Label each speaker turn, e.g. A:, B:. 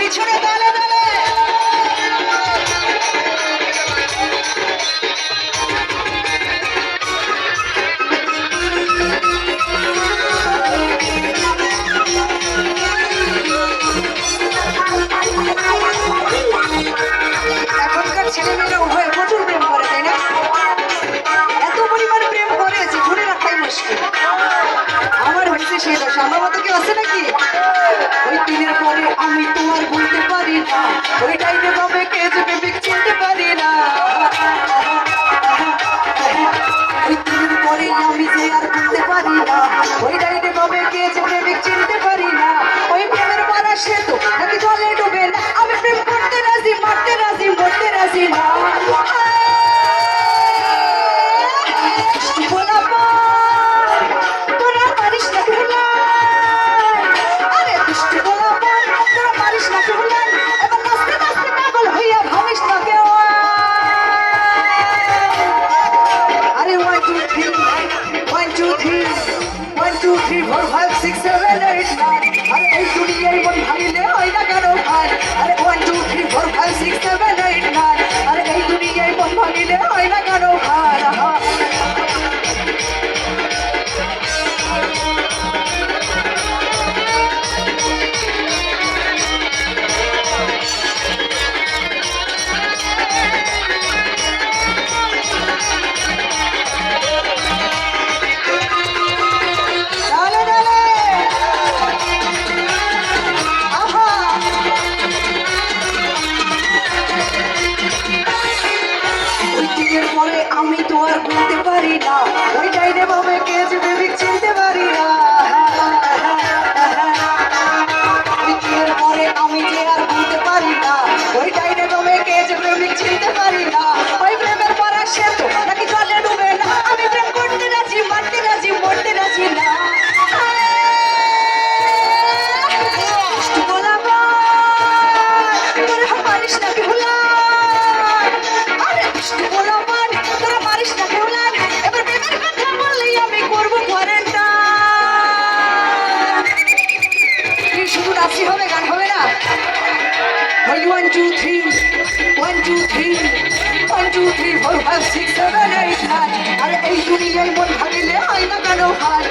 A: পিছনে দলে নাকি? ওই দিনের পরে আমি তোমার বলতে পারি না। ওইটাই One five six seven. আর ভুলতে পারি না। ওই টাইনে ভাবে কে two, three. One, two, three, four, five, six, seven, eight, nine. আর এই দুনিয়ায় মন ভাবিলে হয় না কেন হার